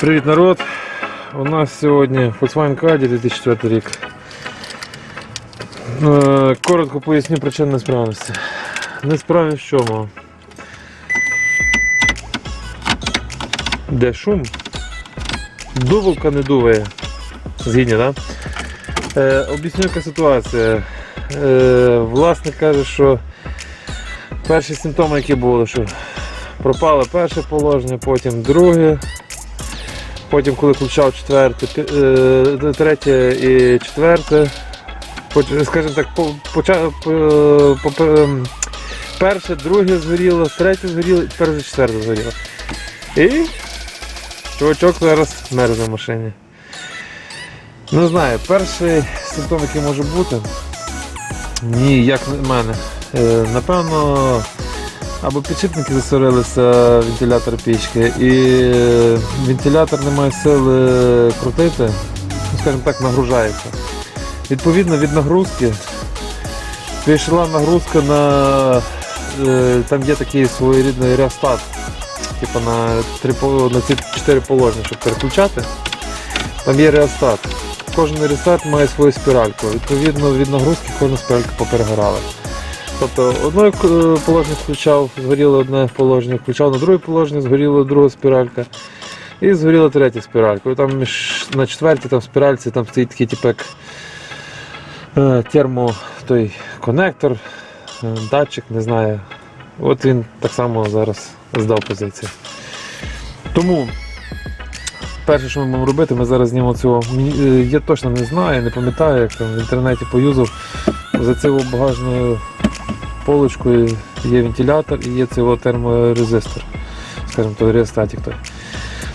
Привіт, народ! У нас сьогодні Volkswagen Caddy 2004 рік. Е, Коротко поясню причину несправності. Несправність в чому? Де шум? Дуволка не дуває. Згідні, так? Да? Е, об'ясню, яка ситуація. Е, власник каже, що перші симптоми, які були, що пропало перше положення, потім друге. Потім, коли включав четверте, е, третє і четверте, скажімо так, перше, друге згоріло, третє згоріло, і тепер вже четверте згоріло. І чувачок зараз мерзне в машині. Не знаю, перший симптом, який може бути, ні, як на мене. Е, напевно, або підшипники засорилися вентилятор пічки, і е, вентилятор не має сили крутити, ну, скажімо так, нагружається. Відповідно від нагрузки пішла нагрузка на е, там є такий своєрідний реостат, типу на, три, на ці чотири положення, щоб переключати. Там є реостат. Кожен реостат має свою спіральку. Відповідно від нагрузки кожна спіралька поперегорала. Тобто одне е, положення включав, згоріло одне положення, включав на друге положення, згоріла друга спіралька. І згоріла третя спіралька. Там між, на четвертій там спіральці там стоїть такий як е, термо той конектор, е, датчик, не знаю. От він так само зараз здав позицію. Тому перше, що ми будемо робити, ми зараз знімемо цього. Я точно не знаю, не пам'ятаю, як там в інтернеті поюзав. За цією багажною полочкою є вентилятор і є цього терморезистор, скажімо, той реостатик.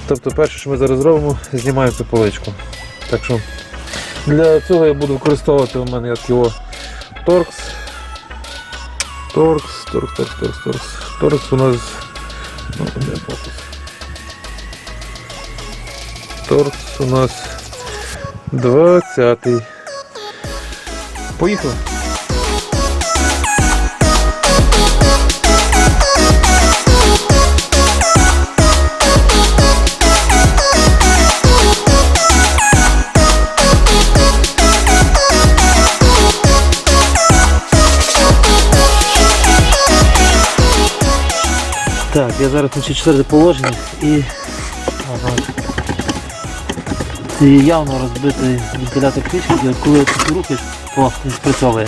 Тобто перше, що ми зараз зробимо, знімаємо цю поличку. Так що для цього я буду використовувати у мене його торкс. Торкс, торкс, торкс, торкс, торкс. Торкс у нас. Ну, де фокус? Торкс у нас 20. Поїхали. Зараз включу четверте положення і. І явно розбитий вентилятор і коли ти рухаєш, о, він спрацьовує.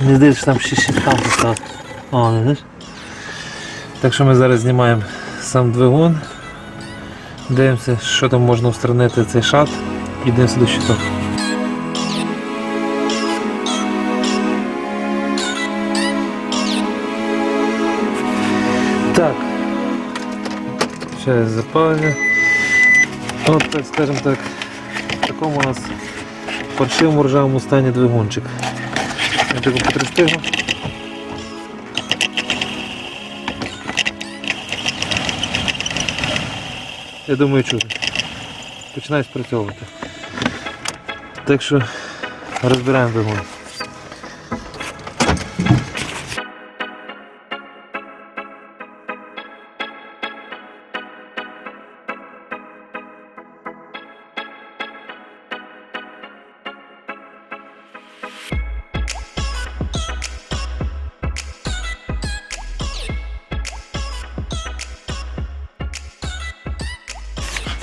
Здається, що там ще там поставив. О, не знаєш? Так що ми зараз знімаємо сам двигун. Дивимося, що там можна встранити цей шат і дивимося до щиток. Ще запалення. От так, скажімо так, в такому у нас паршивому ржавому стані двигунчик. Я таку потрясти. Я думаю, чути. Починає спрацьовувати. Так що розбираємо двигун.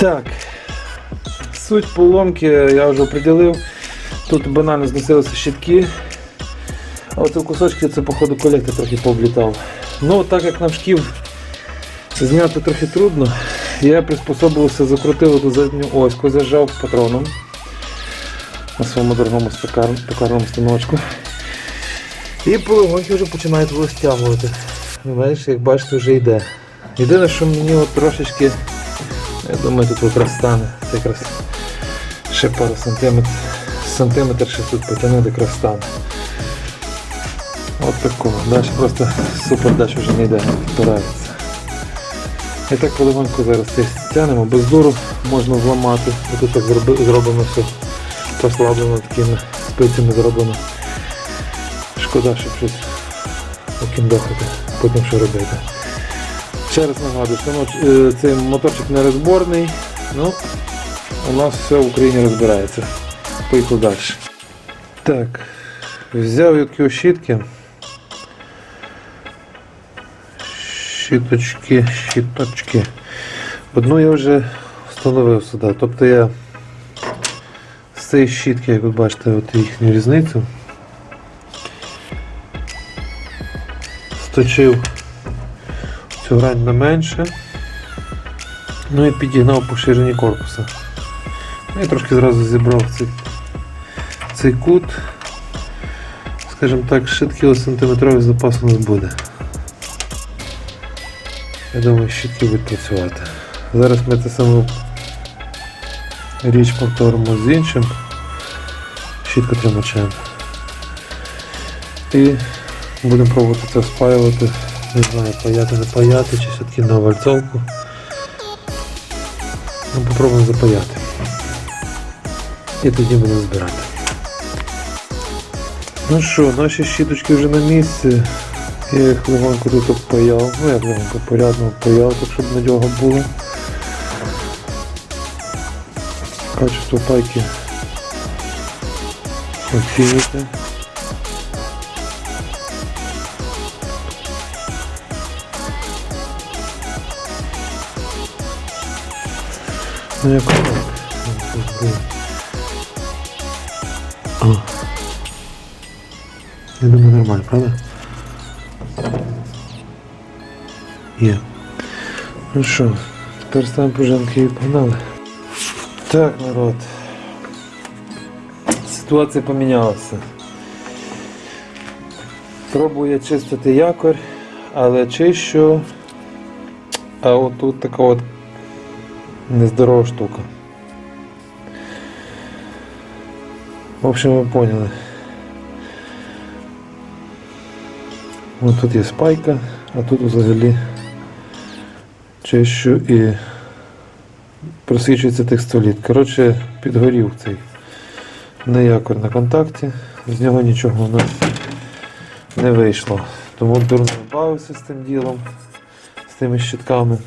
Так. Суть поломки я вже оприділив. Тут банально зносилися щитки. А оце кусочки це походу колектор трохи пооблітав. Ну так як нам шків зняти трохи трудно, я приспособився, закрутив ту задню оську, зажав патроном на своєму дорогому токарному станочку. І полегоньки вже починають його стягувати. Знаєш, як бачите, вже йде. Єдине, що мені от трошечки я думаю, тут якраз стане. Це якраз ще пару сантиметрів. Сантиметр ще тут потягнути якраз стане. От такого. Далі просто супер далі вже не йде, впирається. І так полегоньку зараз це стягнемо, без дуру можна зламати. І тут так зроблено все прослаблено такими спицями зроблено. Шкода, що щось окіндохати, потім що робити. Ще раз нагадую, е, цей моторчик не розборний, ну, у нас все в Україні розбирається. Поїхав далі. Так, взяв я такі щітки. Щіточки, щіточки. Одну я вже встановив сюди. Тобто я з цієї щітки, як ви бачите, от їхню різницю. Сточив грань на менше. Ну і підігнав по ширині корпуса. Ну, Я трошки зразу зібрав цей, цей кут. Скажімо так, ще сантиметровий запас у нас буде. Я думаю, що щітки будуть працювати. Зараз ми це саму річ повторимо з іншим щітку тримачем. І будемо пробувати це спаювати. Не знаю, паяти, не паяти, чи все-таки на вальцовку. Ну, попробуємо запаяти. І тоді будемо збирати. Ну що, наші щіточки вже на місці. Я їх легонько тут обпаяв. Ну як легонько, порядно обпаяв, так щоб надьога було. Качество пайки оцінюйте. Ну як було. А. Я думаю, нормально, правда? Є. Ну що, тепер ставимо пружинки і погнали. Так, народ. Ситуація помінялася. Пробую я чистити якорь, але чищу. А от тут така от нездорова штука. В общем, ви поняли. Ось тут є спайка, а тут взагалі чищу і просвічується текстоліт. Коротше, підгорів цей неякор на контакті, з нього нічого у не вийшло. Тому дурно бавився з тим ділом, з тими щитками.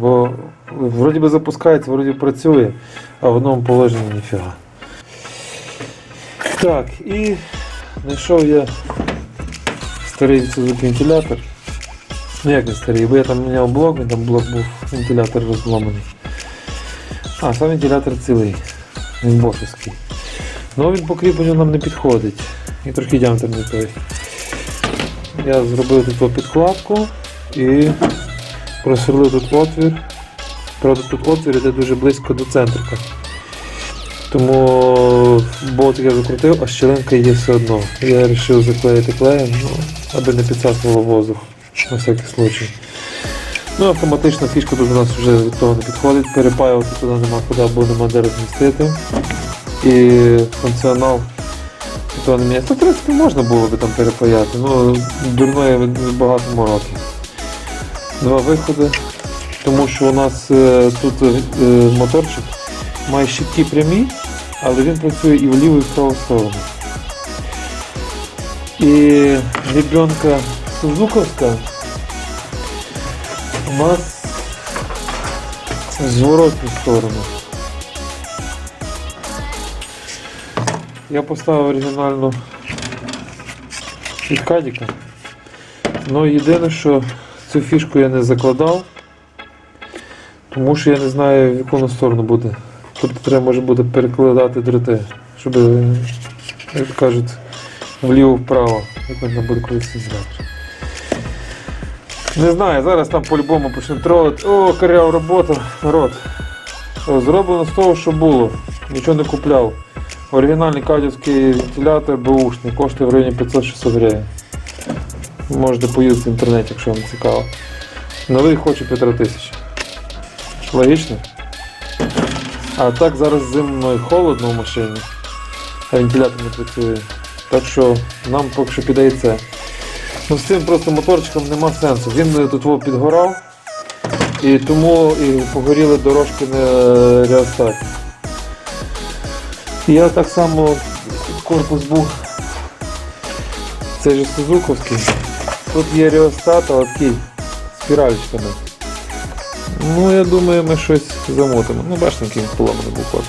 Бо вроді би запускається, вроді працює, а в одному положенні ніфіга. Так, і знайшов я старий Suzuki вентилятор. Ну як не старий, бо я там міняв блок, і там блок був вентилятор розломаний. А, сам вентилятор цілий. Він бошовський. Ну він по кріпленню нам не підходить. І трошки діаметр не той. Я зробив тут підкладку і просверлив тут отвір. Правда, тут отвір іде дуже близько до центрика. Тому болтик я закрутив, а щілинка є все одно. Я вирішив заклеїти клеєм, ну, аби не підсасувало воздух на всякий случай. Ну, автоматично фішка тут у нас вже від того не підходить, перепаювати туди нема куди, бо нема де розмістити. І функціонал від не міняється. Ну, в принципі, можна було би там перепаяти, ну дурної багато мороки. Два виходи, тому що у нас е, тут е, моторчик має щитки прямі, але він працює і в ліву, і в праву сторону. І ребенка Сузуковська у нас в зворотню сторону. Я поставив оригінальну від Кадіка. Ну єдине, що цю фішку я не закладав, тому що я не знаю в яку вона сторону буде. Тобто треба може буде перекладати дроти, щоб, як кажуть, вліво-вправо, як вона буде колись зряд. Не знаю, зараз там по-любому почнуть тролити. О, корява робота, народ. Зроблено з того, що було. Нічого не купляв. Оригінальний кадівський вентилятор бушний, коштує в районі 500-600 гривень. Можете поїздити в інтернеті, якщо вам цікаво. Новий хочу півтора тисячі. Логічно? А так зараз зимно і холодно в машині, а вентилятор не працює. Так що нам поки що піде і це. Ну, з цим просто моторчиком нема сенсу. Він тут во підгорав, і тому і погоріли дорожки не реостатні. І я так само корпус був цей же Сузуковський. Тут є реостат, а такий з спіралечками. Ну, я думаю, ми щось замотимо. Ну, бачите, він поламаний був корпус.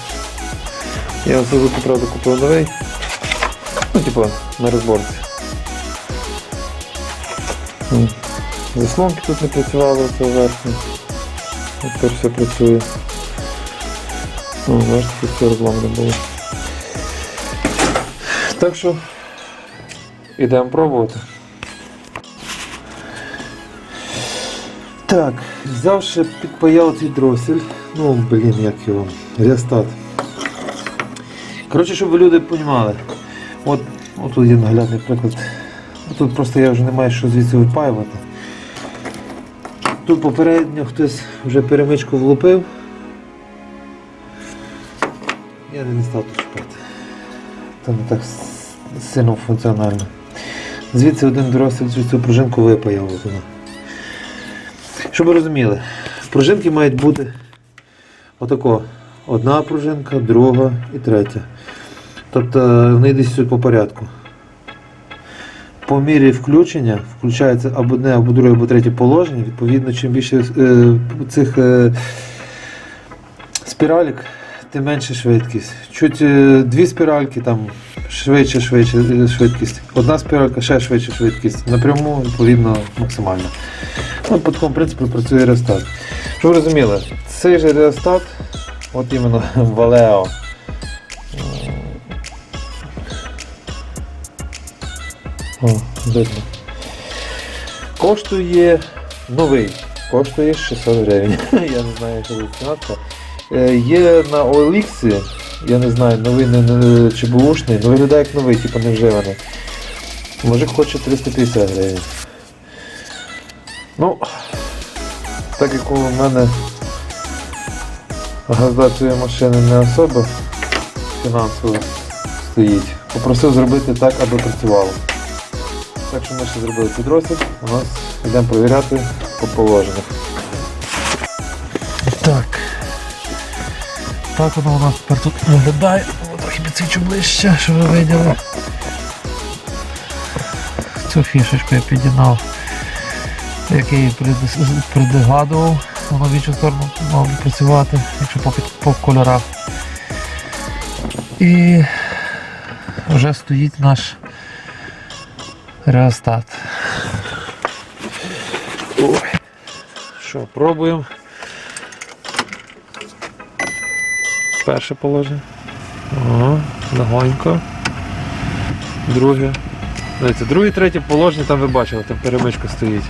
Я все правда купив новий. Ну, типа, на розборці. Заслонки тут не працювали, це верхні. Тепер все працює. Ну, бачите, тут все розламане було. Так що ідемо пробувати. Так, взяв ще підпаяв цей дросель. Ну, блін, як його. Реостат. Коротше, щоб ви люди розуміли. От, тут є наглядний приклад. Тут просто я вже не маю що звідси випаювати. Тут попередньо хтось вже перемичку влупив. Я не став тут шукати. Це не так сильно функціонально. Звідси один дорослий цю пружинку випаяв. от. Щоб ви розуміли, пружинки мають бути отако. Одна пружинка, друга і третя. Тобто вони йдуть по порядку. По мірі включення включається або одне, або друге, або третє положення. Відповідно, чим більше е, цих е, спіралік, тим менше швидкість. Чуть е, дві спіральки, там швидше, швидше е, швидкість. Одна спіралька, ще швидше швидкість. Напряму, відповідно, максимально. По такому принципу працює реостат. Щоб ви розуміли, цей же реостат, от іменно Valeo. О, видно. Коштує новий, коштує 600 гривень. Я не знаю, що ціна. Е, Є на OLX, я не знаю, новий не, не, чи бушний, але виглядає як новий, типу не вживаний. Може хоче 350 гривень. Ну, так як у мене газда цієї машини не особо фінансово стоїть, попросив зробити так, аби працювало. Так що ми ще зробили підрозділ, у нас йдемо перевіряти по положеннях. Так. Так воно у нас тепер тут виглядає. Трохи підсвічу ближче, щоб ви виділи. Цю фішечку я підігнав, як я її прид- воно в іншу сторону мав працювати, якщо по, по кольорах. І вже стоїть наш реостат. Ой. Що, пробуємо. Перше положення. Ага, легонько. Друге. Дивіться, друге, третє положення, там ви бачили, там перемичка стоїть.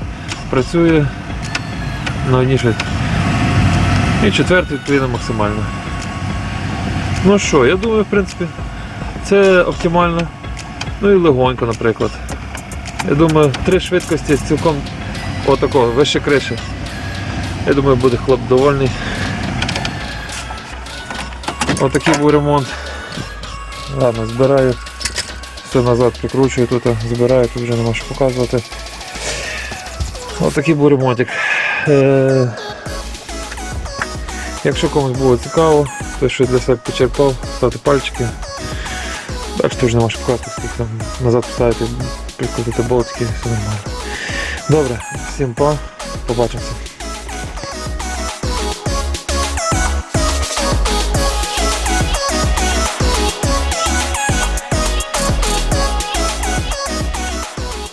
Працює на одній. І четверте, відповідно, максимально. Ну що, я думаю, в принципі, це оптимально. Ну і легонько, наприклад. Я думаю, три швидкості цілком отакого, вище криші. Я думаю, буде хлоп довольний. Отакий був ремонт. Ладно, збираю. Все назад прикручую, тут збираю, тут вже нема що показувати. Отакий був ремонтик. Е, Якщо комусь було цікаво, хтось щось для себе почерпав, ставте пальчики. Так що вже нема показувати, скільки там назад поставити, прикрутити болтики, все нормально. Добре, всім па, побачимося.